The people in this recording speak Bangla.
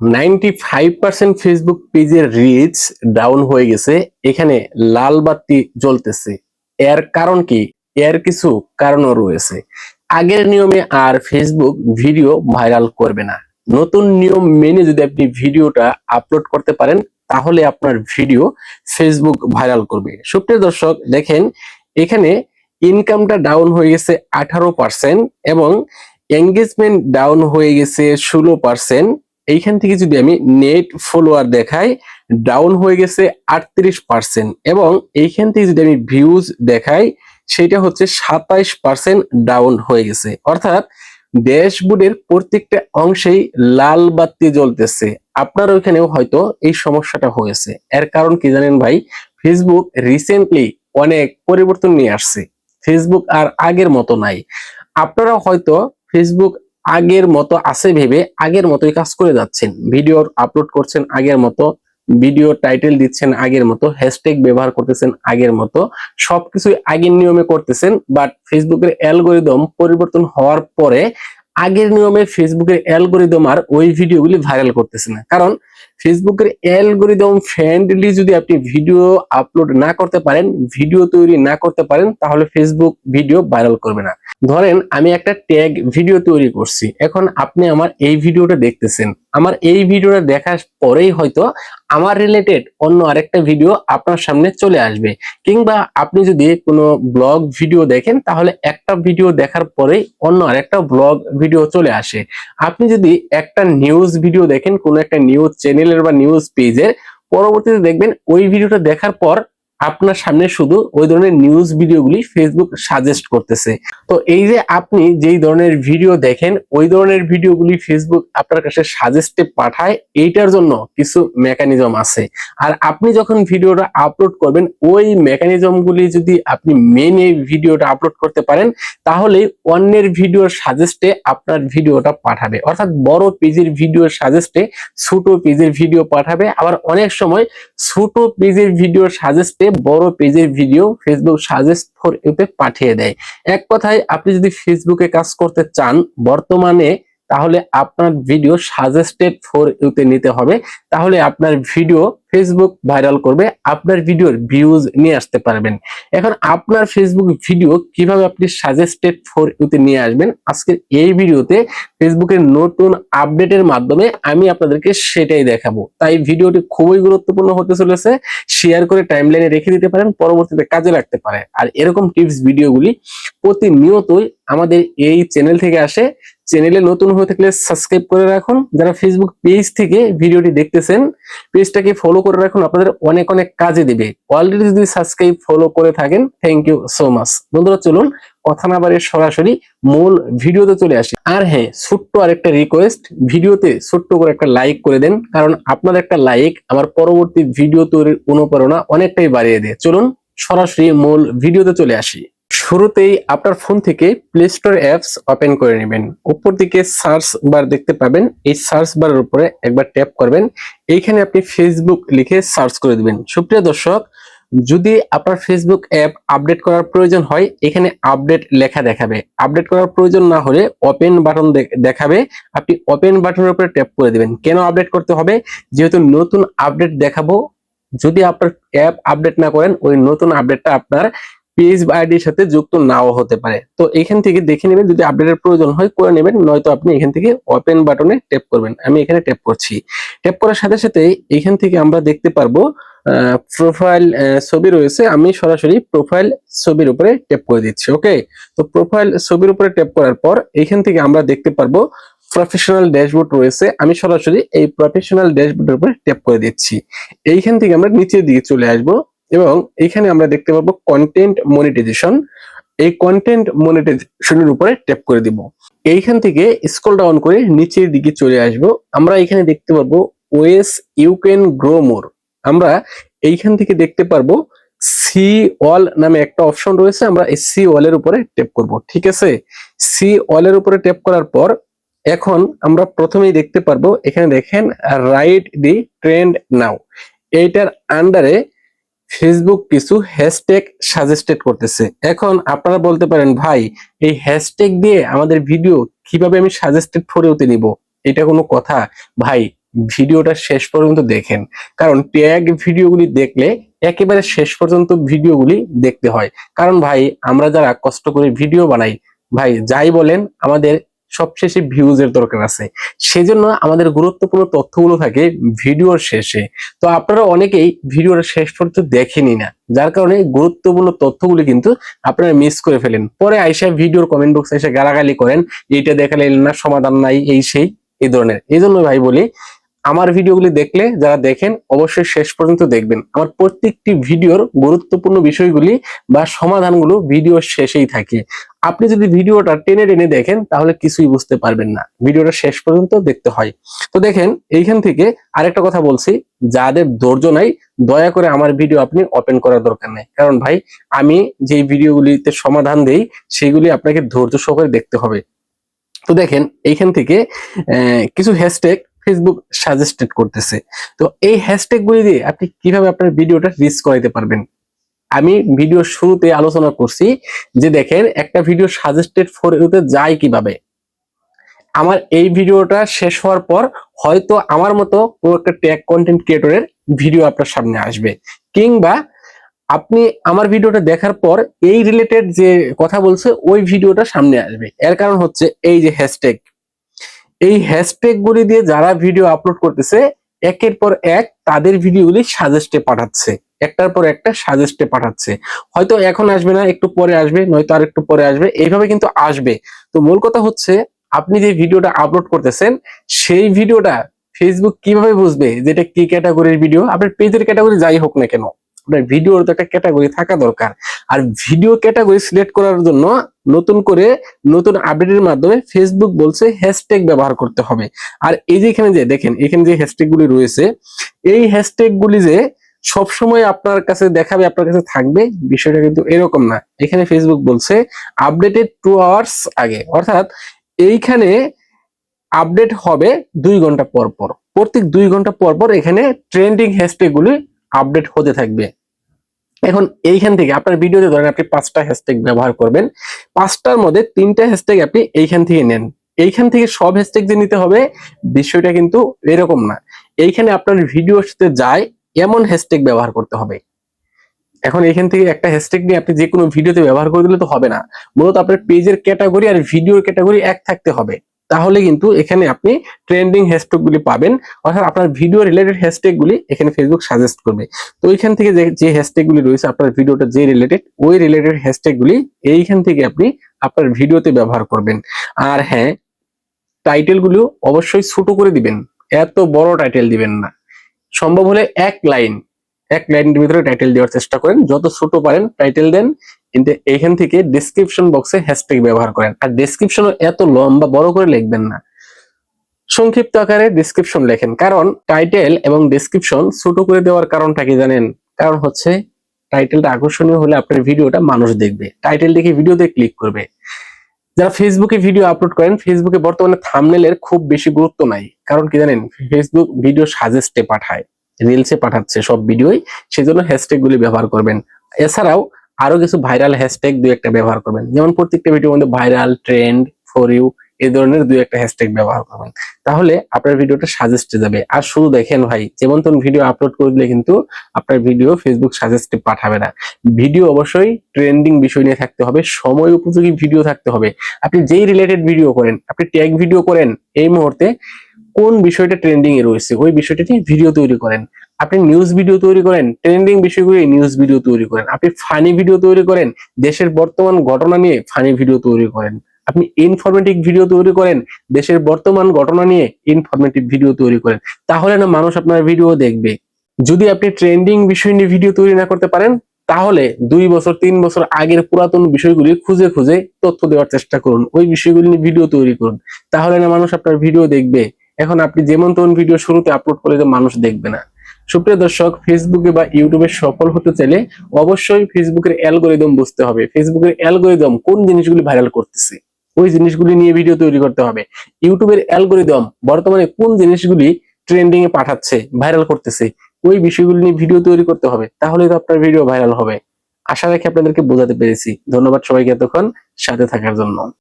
নাইনটি ফাইভ পার্সেন্ট ফেসবুক পেজের রিচ ডাউন হয়ে গেছে, এখানে লাল বাতি জ্বলতেছে। এর কারণ কি? এর কিছু কারণও রয়েছে। আগের নিয়মে আর ফেসবুক ভিডিও ভাইরাল করবে না। নতুন নিয়ম মেনে যদি আপনি ভিডিওটা আপলোড করতে পারেন, তাহলে আপনার ভিডিও ফেসবুক ভাইরাল করবে। সুপ্রিয় দর্শক, দেখেন, এখানে ইনকামটা ডাউন হয়ে গেছে আঠারো পার্সেন্ট এবং এঙ্গেজমেন্ট ডাউন হয়ে গেছে ষোলো পার্সেন্ট। এইখান থেকে যদি আমি নেট ফলোয়ার দেখাই ডাউন হয়ে গেছে আটত্রিশ পার্সেন্ট এবং এইখান থেকে যদি আমি ভিউজ দেখাই, সেটা হচ্ছে সাতাইশ পার্সেন্ট ডাউন হয়ে গেছে। অর্থাৎ ড্যাশবোর্ডের প্রত্যেকটা অংশেই লাল বাতি জ্বলতেছে। আপনার ওইখানেও হয়তো এই সমস্যাটা হয়েছে। এর কারণ কি জানেন ভাই? ফেসবুক রিসেন্টলি অনেক পরিবর্তন নিয়ে আসছে। ফেসবুক আর আগের মতো নাই। আপনারা হয়তো ফেসবুক আগের মতো আছে ভেবে আগের মতোই কাজ করে যাচ্ছেন। ভিডিও আপলোড করছেন আগের মতো, ভিডিও টাইটেল দিচ্ছেন আগের মতো হ্যাশট্যাগ ব্যবহার করতেছেন আগের মতো, সবকিছুই আগের নিয়মে করতেছেন বাট ফেসবুকের অ্যালগোরিদম পরিবর্তন হওয়ার পরে আগের নিয়মে ফেসবুকের অ্যালগোরিদম আর ওই ভিডিওগুলি ভাইরাল করতেছে না। কারণ ফেসবুকের অ্যালগোরিদম ফ্রেন্ডলি যদি আপনি ভিডিও আপলোড না করতে পারেন ভিডিও তৈরি না করতে পারেন, তাহলে ফেসবুক ভিডিও ভাইরাল করবে না। ধরেন আমি একটা ট্যাগ ভিডিও তৈরি করছি। এখন আপনি আমার এই ভিডিওটা দেখতেছেন। আমার এই ভিডিওটা দেখার পরেই হয়তো আমার রিলেটেড অন্য আরেকটা ভিডিও আপনার সামনে চলে আসবে। কিংবা আপনি যদি কোনো ব্লগ ভিডিও দেখেন, তাহলে একটা ভিডিও দেখার পরেই অন্য আরেকটা ব্লগ ভিডিও চলে আসে। আপনি যদি একটা নিউজ ভিডিও দেখেন, কোনো একটা নিউজ চ্যানেলের বা নিউজ পেজের পরবর্তীতে দেখবেন ওই ভিডিওটা দেখার পর আপনার সামনে শুধু ওই ধরনের নিউজ ভিডিওগুলি ফেসবুক সাজেস্ট করতেছে। তো এই যে আপনি যেই ধরনের ভিডিও দেখেন, ওই ধরনের ভিডিওগুলি ফেসবুক আপনার কাছে সাজেস্টে পাঠায়, এইটার জন্য কিছু মেকানিজম আছে। আর আপনি যখন ভিডিওটা আপলোড করবেন, ওই মেকানিজমগুলি যদি আপনি মেনে ভিডিওটা আপলোড করতে পারেন, তাহলে অন্যের ভিডিওর সাজেস্টে আপনার ভিডিওটা পাঠাবে। অর্থাৎ বড় পেজের ভিডিওর সাজেস্টে ছোট পেজের ভিডিও পাঠাবে। আবার অনেক সময় ছোট পেজের ভিডিওর সাজেস্টে বড় পেজের ভিডিও ফেসবুক সাজেস্ট ফর ইউতে পাঠিয়ে দেয়। এক কথায়, আপনি যদি ফেসবুকে কাজ করতে চান, বর্তমানে তাহলে আপনার ভিডিও সাজেস্টেড ফর ইউতে নিতে হবে। তাহলে আপনার ভিডিও ফেসবুক ভাইরাল করবে, আপনার ভিডিওর ভিউজ নিয়ে আসতে পারবেন। এখন আপনার ফেসবুক ভিডিও কীভাবে আপনি সাজেস্টেড ফর ইউতে নিয়ে আসবেন, আজকের এই ভিডিওতে ফেসবুকের নতুন আপডেটের মাধ্যমে আমি আপনাদেরকে সেটাই দেখাবো। তাই ভিডিওটি খুবই গুরুত্বপূর্ণ হতে চলেছে শেয়ার করে টাইমলাইনে রেখে দিতে পারেন, পরবর্তীতে কাজে লাগতে পারে। আর এরকম টিপস ভিডিওগুলি প্রতিনিয়তই আমাদের এই চ্যানেল থেকে আসে। চ্যানেলে নতুন হয়ে থাকলে সাবস্ক্রাইব করে রাখুন। যারা ফেসবুক পেজ থেকে ভিডিওটি দেখতেছেন পেজটাকে ফলো করে রাখুন, আপনাদের অনেক অনেক কাজে দেবে। অলরেডি যদি সাবস্ক্রাইব ফলো করে থাকেন থ্যাংক ইউ সো মাচ বন্ধুরা, চলুন, কথা না বাড়িয়ে সরাসরি মূল ভিডিওতে চলে আসি। আর হ্যাঁ ছোট্ট আরেকটা রিকোয়েস্ট ভিডিওতে ছোট্ট করে একটা লাইক করে দেন, কারণ আপনার একটা লাইক আমার পরবর্তী ভিডিও তৈরির অনুপ্রেরণা অনেকটাই বাড়িয়ে দেয়। চলুন, সরাসরি মূল ভিডিওতে চলে আসি। শুরুতেই আপনার ফোন থেকে প্লে স্টোর অ্যাপস ওপেন করে নেবেন। উপর দিকে সার্চ বার দেখতে পাবেন। এই সার্চ বারের উপরে একবার ট্যাপ করবেন। এইখানে আপনি ফেসবুক লিখে সার্চ করে দিবেন। সুপ্রিয় দর্শক, যদি আপনার ফেসবুক অ্যাপ আপডেট করার প্রয়োজন হয়, এখানে আপডেট লেখা দেখাবে। আপডেট করার প্রয়োজন না হলে ওপেন বাটন দেখাবে। আপনি ওপেন বাটনের উপরে ট্যাপ করে দিবেন। কেন আপডেট করতে হবে? যেহেতু নতুন আপডেট দেখাবো, যদি আপনার অ্যাপ আপডেট না করেন, ওই নতুন আপডেটটা আপনার পেজ আইডির সাথে যুক্ত নাও হতে পারে। তো এখান থেকে দেখে নেবেন, যদি আপডেটের প্রয়োজন হয়, করে নেবেন, নয়তো আপনি এখান থেকে ওপেন বাটনে ট্যাপ করবেন। আমি এখানে ট্যাপ করছি। ট্যাপ করার সাথে সাথে এখান থেকে আমরা দেখতে পারব প্রোফাইল ছবি রয়েছে। আমি সরাসরি প্রোফাইল ছবির উপরে ট্যাপ করে দিচ্ছি ওকে তো প্রোফাইল ছবির উপরে ট্যাপ করার পর এখান থেকে আমরা দেখতে পারব প্রফেশনাল ড্যাশবোর্ড রয়েছে। আমি সরাসরি এই প্রফেশনাল ড্যাশবোর্ডের উপরে ট্যাপ করে দিচ্ছি। এইখান থেকে আমরা নিচের দিকে চলে আসব। এবং এখানে আমরা দেখতে পাবো কন্টেন্ট মনিটাইজেশন এই কন্টেন্ট মনিটাইজেশনের উপরে ট্যাপ করে দিব। এইখান থেকে স্ক্রল ডাউন করে নিচের দিকে চলে আসব। আমরা এখানে দেখতে পারব ways you can grow more. আমরা এইখান থেকে দেখতে পারব সি অল নামে একটা অপশন রয়েছে। আমরা এই সি অল এর উপরে ট্যাপ করব। ঠিক আছে? সি অল এর উপরে ট্যাপ করার পর এখন আমরা প্রথমেই দেখতে পারব, এখানে দেখেন রাইট দি ট্রেন্ড নাও এইটার আন্ডারে ফেসবুক কিছু হ্যাশট্যাগ সাজেস্টেড করতেছে। এখন আপনারা বলতে পারেন, ভাই, এই হ্যাশট্যাগ দিয়ে আমাদের ভিডিও কীভাবে আমি সাজেস্টেড ফরেওতে নিব? এটা কোনো কথা। ভাই, ভিডিওটা শেষ পর্যন্ত দেখেন। কারণ ট্যাগ ভিডিওগুলি দেখলে একেবারে শেষ পর্যন্ত ভিডিওগুলি দেখতে হয়। কারণ ভাই, আমরা যারা কষ্ট করে ভিডিও বানাই, ভাই, যাই বলেন, আমাদের সবশেষে ভিউজের দরকার আছে। সেজন্য আমাদের গুরুত্বপূর্ণ তথ্যগুলো থাকে ভিডিওর শেষে। তো আপনারা অনেকেই ভিডিওর শেষ পর্যন্ত দেখেনি না। যার কারণে গুরুত্বপূর্ণ তথ্যগুলি কিন্তু আপনারা মিস করে ফেলেন। পরে আইসা ভিডিওর কমেন্ট বক্সে এসে গালাগালি করেন, এইটা দেখালেন না সমাধান নাই, এই সেই, এই ধরনের। এই জন্য ভাই বলি আমার ভিডিওগুলি দেখলে যারা দেখেন, অবশ্যই শেষ পর্যন্ত দেখবেন। আমার প্রত্যেকটি ভিডিওর গুরুত্বপূর্ণ বিষয়গুলি বা সমাধানগুলো ভিডিওর শেষেই থাকে। আপনি যদি ভিডিওটা টেনে টেনে দেখেন, তাহলে কিছুই বুঝতে পারবেন না। ভিডিওটা শেষ পর্যন্ত দেখতে হয়। তো দেখেন, এইখান থেকে আরেকটা কথা বলছি, যাদের ধৈর্য নাই, দয়া করে আমার ভিডিও আপনি ওপেন করার দরকার নেই। কারণ ভাই, আমি যে ভিডিওগুলিতে সমাধান দেই, সেগুলি আপনাকে ধৈর্য সহকারে দেখতে হবে। তো দেখেন, এইখান থেকে কিছু হ্যাশট্যাগ ফেসবুক সাজেস্টেড করতেছে। তো এই হ্যাশট্যাগ গুলি দিয়ে আপনি কীভাবে আপনার ভিডিওটা রিচ করাইতে পারবেন? আমি ভিডিও শুরুতে আলোচনা করছি যে দেখেন, একটা ভিডিও সাজেস্টেড ফর ইউতে যায় কীভাবে? আমার এই ভিডিওটা শেষ হওয়ার পর হয়তো আমার মতো কোনো একটা ট্যাগ কন্টেন্ট ক্রিয়েটরের ভিডিও আপনার সামনে আসবে। কিংবা আপনি আমার ভিডিওটা দেখার পর এই রিলেটেড যে কথা বলছে, ওই ভিডিওটা সামনে আসবে। এর কারণ হচ্ছে এই যে হ্যাশট্যাগ এই হ্যাশট্যাগ গুলি দিয়ে যারা ভিডিও আপলোড করতেছে, একের পর এক তাদের ভিডিওগুলি সাজেস্টে পাঠাচ্ছে। একটার পর একটা সাজেস্টে পাঠাচ্ছে। হয়তো এখন আসবে না, একটু পরে আসবে, নয়তো আর একটু পরে আসবে, এইভাবে কিন্তু আসবে। তো মূল কথা হচ্ছে, আপনি যে ভিডিওটা আপলোড করতেছেন, সেই ভিডিওটা ফেসবুক কীভাবে বুঝবে যে এটা কি ক্যাটাগরির ভিডিও আপনার পেজের ক্যাটাগরি যাই হোক না কেন। আপনার ভিডিওর তো একটা ক্যাটাগরি থাকা দরকার। আর ভিডিও ক্যাটাগরি সিলেক্ট করার জন্য নতুন করে নতুন আপডেটের মাধ্যমে ফেসবুক বলছে হ্যাশট্যাগ ব্যবহার করতে হবে। আর এই যে এখানে যে দেখেন, এখানে যে হ্যাশট্যাগ গুলি রয়েছে, এই হ্যাশট্যাগ গুলি যে সবসময় আপনার কাছে দেখাবে, আপনার কাছে থাকবে, বিষয়টা কিন্তু এরকম না। এখানে ফেসবুক বলছে আপডেটেড টু আওয়ার্স আগে। অর্থাৎ এইখানে আপডেট হবে দুই ঘণ্টা পর পর। প্রত্যেক দুই ঘণ্টা পর পর এখানে ট্রেন্ডিং হ্যাশট্যাগ গুলি আপডেট হতে থাকবে। এখন এইখান থেকে আপনার ভিডিওতে ধরেন আপনি পাঁচটা হ্যাশট্যাগ ব্যবহার করবেন, পাঁচটার মধ্যে তিনটা হ্যাশট্যাগ আপনি এইখান থেকে নেন। এইখান থেকে সব হ্যাশট্যাগ যে নিতে হবে, বিষয়টা কিন্তু এরকম না। এইখানে আপনার ভিডিওর সাথে যায়, এমন হ্যাশট্যাগ ব্যবহার করতে হবে। এখন এখান থেকে একটা হ্যাশট্যাগ নিয়ে আপনি যে কোনো ভিডিওতে ব্যবহার করে দিলে তো হবে না। মূলত আপনার পেজের ক্যাটাগরি আর ভিডিওর ক্যাটাগরি এক থাকতে হবে। তাহলে কিন্তু এখানে আপনি ট্রেন্ডিং হ্যাশট্যাগ গুলি পাবেন। অর্থাৎ আপনার ভিডিও রিলেটেড হ্যাশট্যাগ গুলি এখানে ফেসবুক সাজেস্ট করবে। তো ওইখান থেকে যে যে হ্যাশট্যাগ গুলি রয়েছে আপনার ভিডিওটা যে রিলেটেড ওই রিলেটেড হ্যাশট্যাগ গুলি এইখান থেকে আপনি আপনার ভিডিওতে ব্যবহার করবেন। আর হ্যাঁ টাইটেলগুলো অবশ্যই ছোট করে দিবেন। এত বড় টাইটেল দিবেন না। সম্ভব হলে এক লাইন এক লাইনের ভিতরে টাইটেল দেওয়ার চেষ্টা করেন। যত ছোট পারেন টাইটেল দেন। কিন্তু এখান থেকে ডেসক্রিপশন বক্সে হ্যাশট্যাগ ব্যবহার করেন। আর ডেসক্রিপশনও এত লম্বা, বড় করে লিখবেন না। সংক্ষিপ্ত আকারে ডেসক্রিপশন লেখেন। কারণ টাইটেল এবং ডেসক্রিপশন ছোট করে দেওয়ার কারণটা কি জানেন? কারণ হচ্ছে টাইটেলটা আকর্ষণীয় হলে আপনার ভিডিওটা মানুষ দেখবে। টাইটেল দেখে ভিডিওতে ক্লিক করবে। যারা ফেসবুকে ভিডিও আপলোড করেন ফেসবুকে বর্তমানে থামনেলের খুব বেশি গুরুত্ব নাই। কারণ কি জানেন? ফেসবুক ভিডিও সাজেস্টে পাঠায় রিলসে পাঠাচ্ছে সব ভিডিওই সেজন্য হ্যাশট্যাগ গুলি ব্যবহার করবেন। এছাড়াও আরও কিছু ভাইরাল হ্যাশট্যাগ দুই একটা ব্যবহার করবেন। যেমন প্রত্যেকটা ভিডিওর মধ্যে ভাইরাল ট্রেন্ড ফর ইউ এই ধরনের দুই একটা হ্যাশট্যাগ ব্যবহার করবেন। তাহলে আপনার ভিডিওটা সাজেস্টে যাবে। আর শুধু দেখেন ভাই যেমন তেমন ভিডিও আপলোড করে দিলে কিন্তু আপনার ভিডিও ফেসবুক সাজেস্টে পাঠাবে না। ভিডিও অবশ্যই ট্রেন্ডিং বিষয় নিয়ে থাকতে হবে, সময় উপযোগী ভিডিও থাকতে হবে। আপনি যেই রিলেটেড ভিডিও করেন, আপনি ট্যাগ ভিডিও করেন, এই মুহূর্তে কোন বিষয়টা ট্রেন্ডিং এ রয়েছে? ওই বিষয়টা নিয়ে ভিডিও তৈরি করেন। আপনি নিউজ ভিডিও তৈরি করেন ট্রেন্ডিং বিষয়গুলি নিউজ ভিডিও তৈরি করেন। আপনি ফানি ভিডিও তৈরি করেন, দেশের বর্তমান ঘটনা নিয়ে ফানি ভিডিও তৈরি করেন। আপনি ইনফরমেটিভ ভিডিও তৈরি করেন, দেশের বর্তমান ঘটনা নিয়ে ইনফরমেটিভ ভিডিও তৈরি করেন। তাহলে না মানুষ আপনার ভিডিও দেখবে। যদি আপনি ট্রেন্ডিং বিষয় নিয়ে ভিডিও তৈরি না করতে পারেন, তাহলে দুই বছর, তিন বছর আগের পুরাতন বিষয়গুলি খুঁজে খুঁজে তথ্য দেওয়ার চেষ্টা করুন। ওই বিষয়গুলি নিয়ে ভিডিও তৈরি করুন। তাহলে না মানুষ আপনার ভিডিও দেখবে। এখন আপনি যেমন তেমন ভিডিও শুরুতে আপলোড করলে মানুষ দেখবে না। সুপ্রিয় দর্শক ফেসবুকে বা ইউটিউবে সফল হতে চাইলে অবশ্যই ফেসবুকের অ্যালগোরিদম বুঝতে হবে। ফেসবুকের অ্যালগোরিদম কোন জিনিসগুলি ভাইরাল করতেছে, ওই জিনিসগুলি নিয়ে ভিডিও তৈরি করতে হবে। ইউটিউবের অ্যালগোরিদম বর্তমানে কোন জিনিসগুলি ট্রেন্ডিং এ পাঠাচ্ছে ভাইরাল করতেছে, ওই বিষয়গুলি নিয়ে ভিডিও তৈরি করতে হবে, তাহলে তো আপনার ভিডিও ভাইরাল হবে। আশা রাখি আপনাদেরকে বোঝাতে পেরেছি। ধন্যবাদ সবাইকে এতক্ষণ সাথে থাকার জন্য।